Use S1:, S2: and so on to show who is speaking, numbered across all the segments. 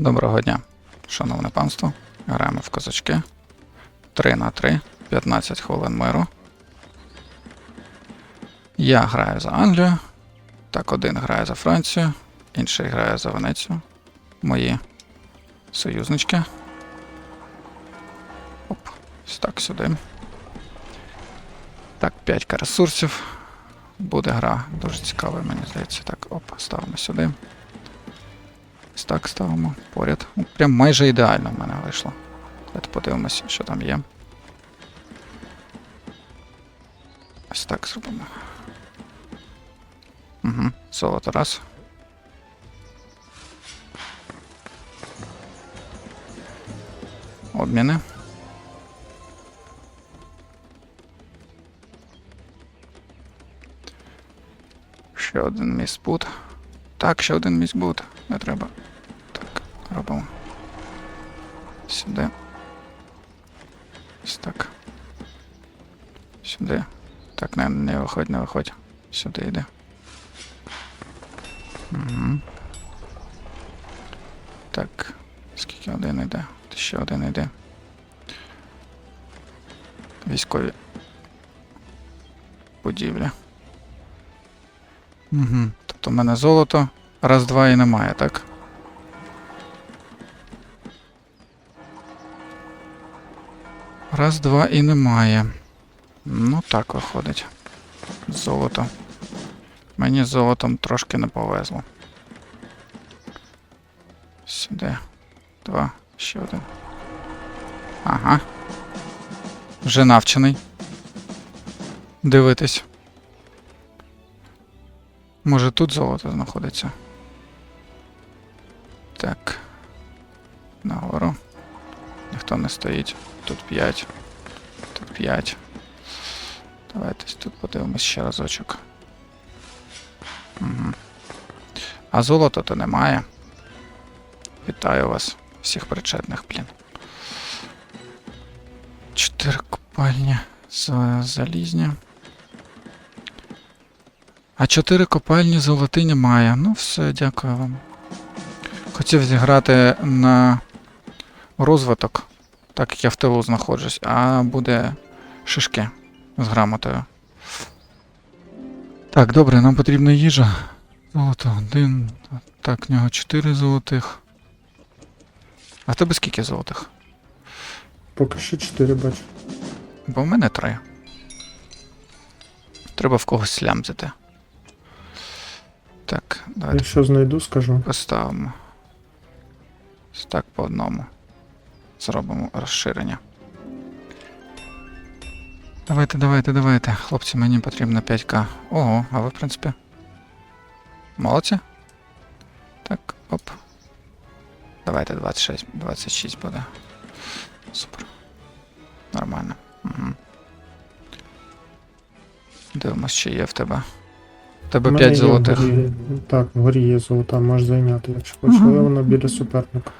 S1: Доброго дня, шановне панство. Граємо в козачки. 3 на 3, 15 хвилин миру. Я граю за Англію. Так, один грає за Францію, інший грає за Венецію. Мої союзнички. Оп, ось так сюди. Так, 5 ресурсів. Буде гра дуже цікава, мені здається. Так, оп, ставимо сюди. Ось так ставимо поряд. Ну, Прям майже ідеально в мене вийшло. Давайте подивимося, що там є. Ось так зробимо. Угу, золото раз. Обміни. Ще один міськбут. Так, ще один міськбут. Не треба. Так, робимо. Сюди. Ось так. Сюди. Так, не, не виходь, не виходь. Сюди йди. Угу. Так. Скільки один йде? Ще один йде. Військові. Будівлі. Угу. Тобто в мене золото. Раз, два і немає, так? Раз, два і немає. Ну так виходить. Золото. Мені з золотом трошки не повезло. Сюди. Два. Ще один. Ага. Вже навчений. Дивитись. Може тут золото знаходиться. Так. Нагору. Ніхто не стоїть. Тут 5. Тут 5. Давайте тут подивимось ще разочок. Угу. А золота то немає. Вітаю вас, всіх причетних, блін. Чотири копальні за залізні. А чотири копальні золоти немає. Ну все, дякую вам. Хотів зіграти на розвиток, так як я в тилу знаходжусь, а буде шишки з грамотою. Так, добре, нам потрібна їжа. Золото один. Так, в нього чотири золотих. А в тебе скільки золотих?
S2: Поки що 4 бачу.
S1: Бо в мене три. Треба в когось слямзити. Так, давайте
S2: Якщо знайду, скажу.
S1: поставимо. Ось так по одному. Зробимо розширення. Давайте, давайте, давайте. Хлопці, мені потрібно 5к. Ого, а ви, в принципі. Молодці. Так, оп. Давайте 26, 26 буде. Супер. Нормально. Угу. Дивимось, чи є в тебе. Тебе
S2: У мене
S1: 5
S2: є
S1: золотих.
S2: вгорі- Так, вгорі є золота, можеш зайняти, якщо хочеш, але воно біля суперника.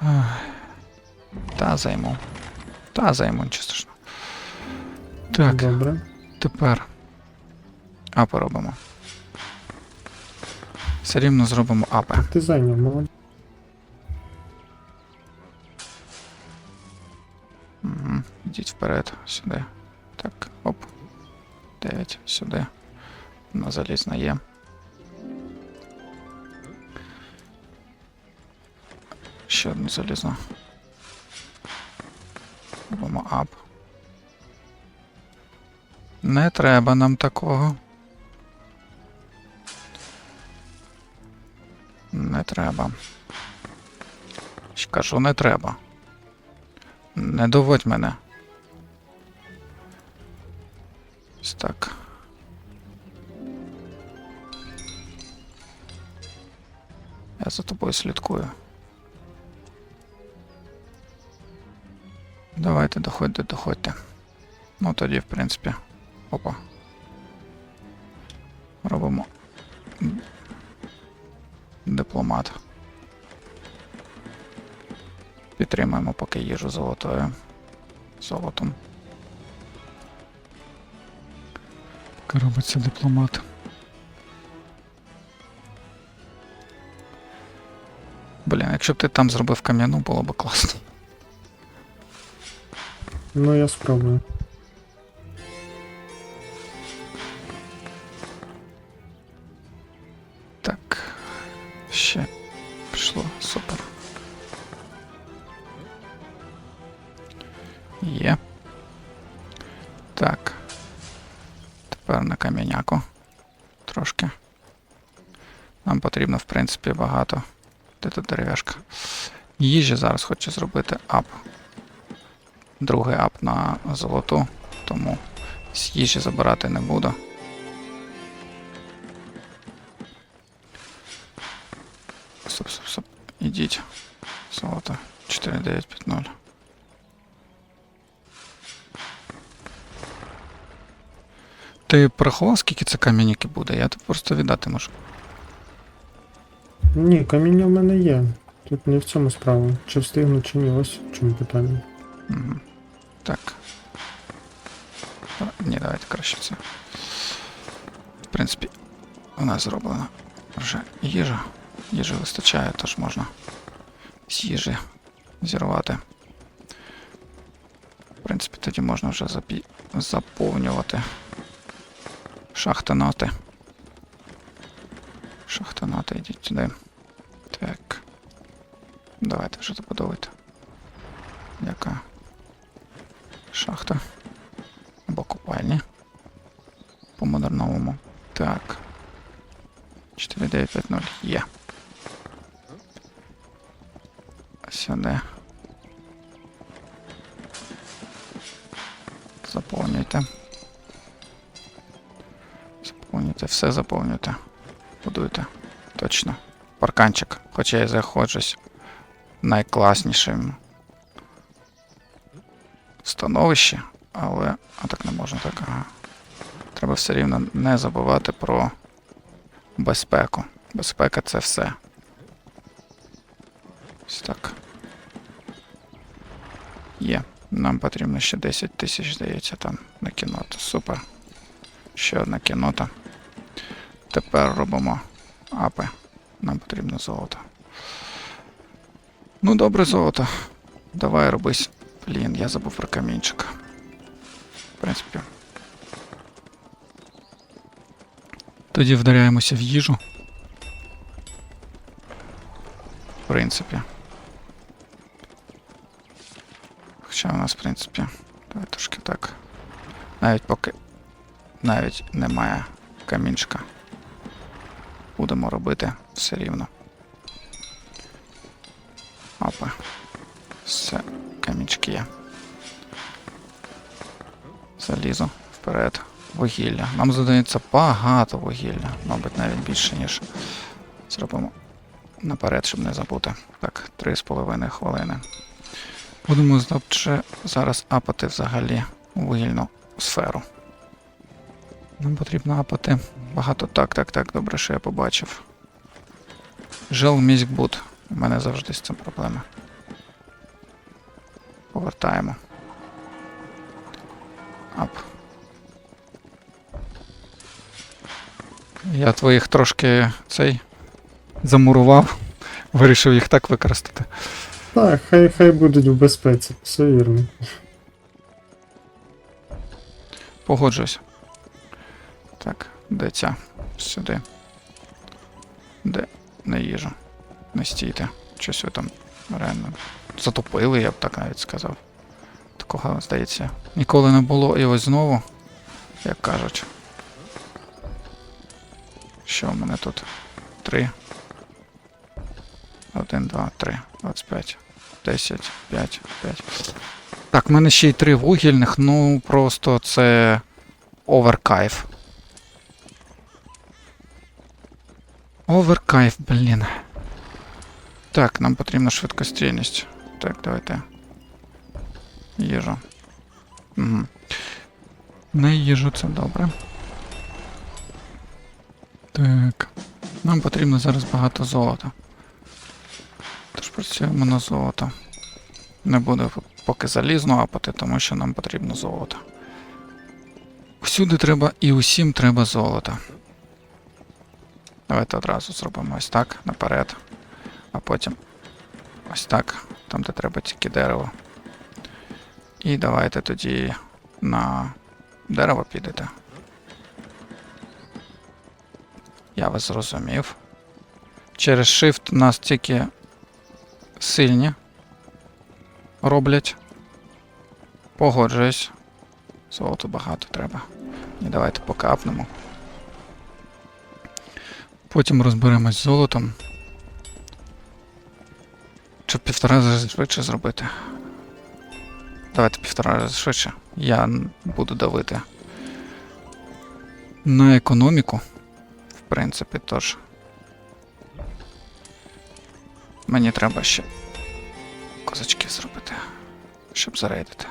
S1: Ах. Та займу. Та займу, нічого страшного. Так,
S2: Добре.
S1: тепер. Апи робимо. Все рівно зробимо апи.
S2: Ти зайняв, молодець.
S1: Угу. Йдіть вперед, сюди. Так, оп. 9, сюди. На залізна є. Ще одну залізну. Робимо ап. Не треба нам такого. Не треба. Кажу, не треба. Не доводь мене. Ось так. За тобою слідкую. Давайте, доходьте, доходьте. Ну тоді, в принципі. Опа. Робимо. Дипломат. Підтримуємо поки їжу золотою. Золотом. Робиться дипломат. Блін, якщо б ти там зробив кам'яну, було б класно.
S2: Ну, я спробую.
S1: Так. Ще пішло. Супер. Є. Так. Тепер на кам'яняку. Трошки. Нам потрібно, в принципі, багато. Де тут дерев'яшка? Їжі зараз хочу зробити ап. Другий ап на золоту, тому з їжі забирати не буду. Стоп, стоп, стоп. Ідіть. Золото. 4950. Ти порахував, скільки це кам'яніки буде? Я тут просто віддати можу.
S2: Ні, каміння в мене є. Тут не в цьому справа. Чи встигну, чи ні, ось в чому питання.
S1: Так. А, Ні, давайте краще це. В принципі, у нас зроблена вже їжа. Їжі вистачає, тож можна з їжі зірвати. В принципі, тоді можна вже запі... заповнювати шахтоноти. Шахтоноти, йдіть сюди. Так. Давайте вже добудовуйте. Яка шахта. Або купальня. По модерновому. Так. 4950 є. Сюди. Заповнюйте. Заповнюйте, все заповнюйте. Будуйте. Точно. Парканчик. Хоча я заходжусь найкласнішим становищі, але. А так не можна так. Ага. Треба все рівно не забувати про безпеку. Безпека це все. Ось так. Є. Нам потрібно ще 10 тисяч, здається, там на кінота. Супер. Ще одна кінота. Тепер робимо апи. Нам потрібно золото. Ну, добре, золото. Давай робись. Блін, я забув про камінчик. В принципі. Тоді вдаряємося в їжу. В принципі. Хоча у нас, в принципі, давай трошки так. Навіть поки навіть немає камінчика. Будемо робити все рівно. Опа. Все, камінчики є. Залізо вперед. Вугілля. Нам задається багато вугілля. Мабуть, навіть більше, ніж зробимо наперед, щоб не забути. Так, 3,5 хвилини. Будемо зараз апати взагалі вугільну сферу. Нам потрібно апати багато. Так, так, так, добре, що я побачив. Жел міськбут. У мене завжди з цим проблеми. Повертаємо. Ап. Я твоїх трошки цей замурував. Вирішив їх так використати.
S2: Так, хай хай будуть в безпеці, все вірно.
S1: Погоджуюсь. Так, де ця? Сюди. Де? Не їжа. Не стійте. Щось ви там реально затопили, я б так навіть сказав. Такого, здається, ніколи не було і ось знову, як кажуть. Що в мене тут? Три. Один, два, три. 25. 10, 5, 5. Так, в мене ще й три вугільних, ну просто це оверкайф. Оверкайф, блін. Так, нам потрібна швидкострільність. Так, давайте. Їжу. Угу. На їжу це добре. Так. Нам потрібно зараз багато золота. Тож працюємо на золото. Не буду поки залізно апати, тому що нам потрібно золото. Всюди треба і усім треба золото. Давайте одразу зробимо ось так, наперед. А потім Ось так. Там, де треба тільки дерево. І давайте тоді на дерево підете. Я вас зрозумів. Через Shift нас тільки сильні роблять. Погоджуюсь. Золоту багато треба. І давайте покапнемо. Потім розберемось з золотом. Щоб півтора рази швидше зробити. Давайте півтора рази швидше. Я буду давити. На економіку. В принципі, тож. Мені треба ще козачки зробити, щоб зарейдити.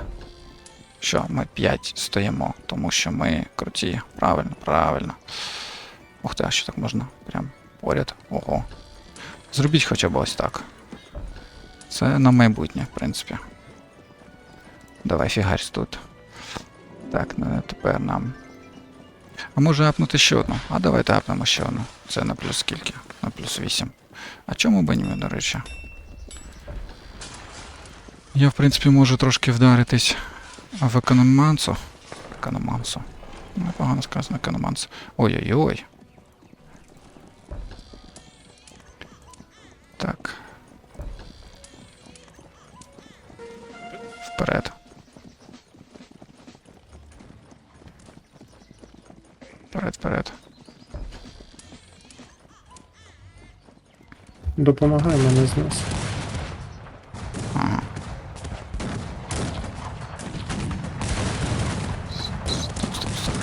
S1: Що, ми 5 стоїмо, тому що ми круті. Правильно, правильно. Ух ти, а що так можна? Прям поряд. Ого. Зробіть хоча б ось так. Це на майбутнє, в принципі. Давай фігарсь тут. Так, ну, тепер нам. А може апнути ще одну? А давайте апнемо ще одну. Це на плюс скільки? На плюс 8. А чому б ні, до речі? Я, в принципі, можу трошки вдаритись в економансу. Економансу. Непогано сказано економанс. Ой-ой-ой. Так. Вперед. Вперед, вперед.
S2: Допомагай мене з нас.
S1: Ага. Стоп, стоп, стоп.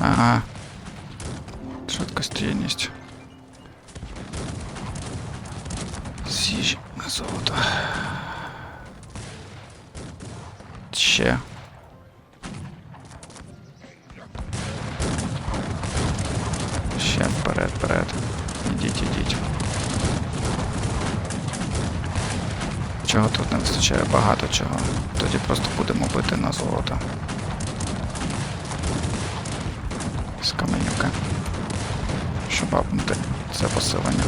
S1: Ага. Вперед, вперед. Ідіть, ідіть. Чого тут не вистачає? Багато чого. Тоді просто будемо бити на золото. З каменюка. Щоб апнути це посилення.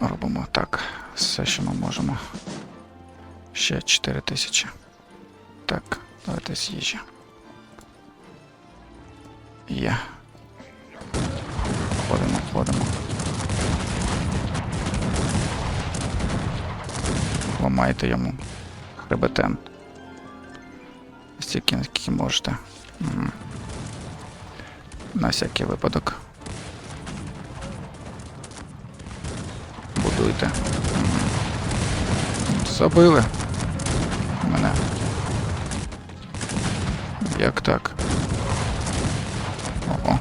S1: Робимо так. Все, що ми можемо. Ще 4 тисячі. Так, давайте з. Є. Ходимо, ходимо. Ламайте йому хребетен. Стільки, скільки можете. Мгм. На всякий випадок. Будуйте. Мгм. Забили. Мене. Як так? Ого.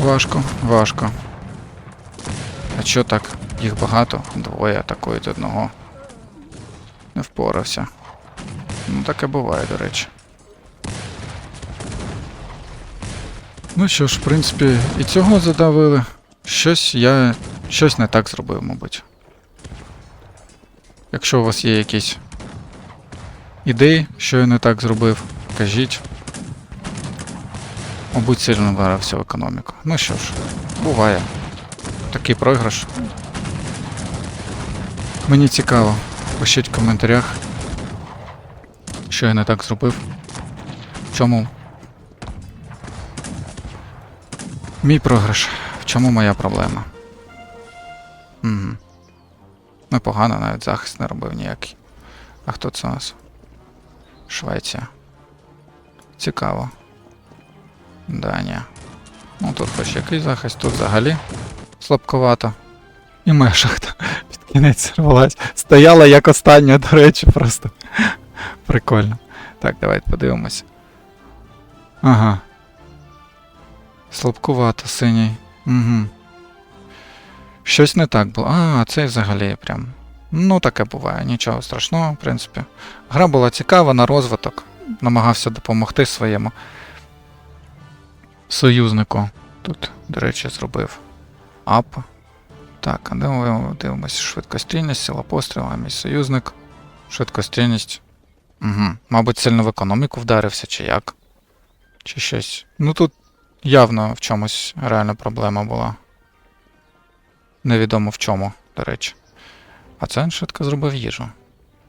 S1: Важко, важко. А чо так? Їх багато, двоє атакують одного. Не впорався. Ну таке буває, до речі. Ну що ж, в принципі, і цього задавили. Щось я. щось не так зробив, мабуть. Якщо у вас є якісь ідеї, що я не так зробив, кажіть. Мабуть, сильно вдарився в економіку. Ну що ж, буває. Такий програш. Мені цікаво. Пишіть в коментарях, що я не так зробив. В чому мій програш? В чому моя проблема? Угу. Непогано, навіть захист не робив ніякий. А хто це у нас? Швеція. Цікаво. Данія. Ну тут хоч якийсь захист, тут взагалі слабковато. І моя шахта під кінець рвалась. Стояла як остання, до речі, просто. Прикольно. Так, давайте подивимось. Ага. Слабкувато синій. Угу. Щось не так було. А, цей взагалі прям. Ну, таке буває, нічого страшного, в принципі. Гра була цікава на розвиток. Намагався допомогти своєму союзнику. Тут, до речі, зробив ап. Так, а дивимося? Швидкострільність, сила пострілу, мій союзник. Швидкострільність. Угу. Мабуть, сильно в економіку вдарився, чи як? Чи щось. Ну тут Явно в чомусь реальна проблема була. Невідомо в чому, до речі. А це він швидко зробив їжу.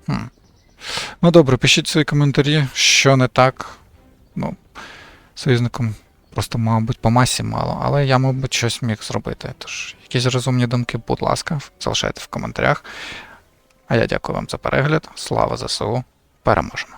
S1: Хм. Ну добре, пишіть свої коментарі, що не так. Ну, союзникам просто, мабуть, по масі мало, але я, мабуть, щось міг зробити. Тож, якісь розумні думки, будь ласка, залишайте в коментарях. А я дякую вам за перегляд. Слава ЗСУ. Переможемо!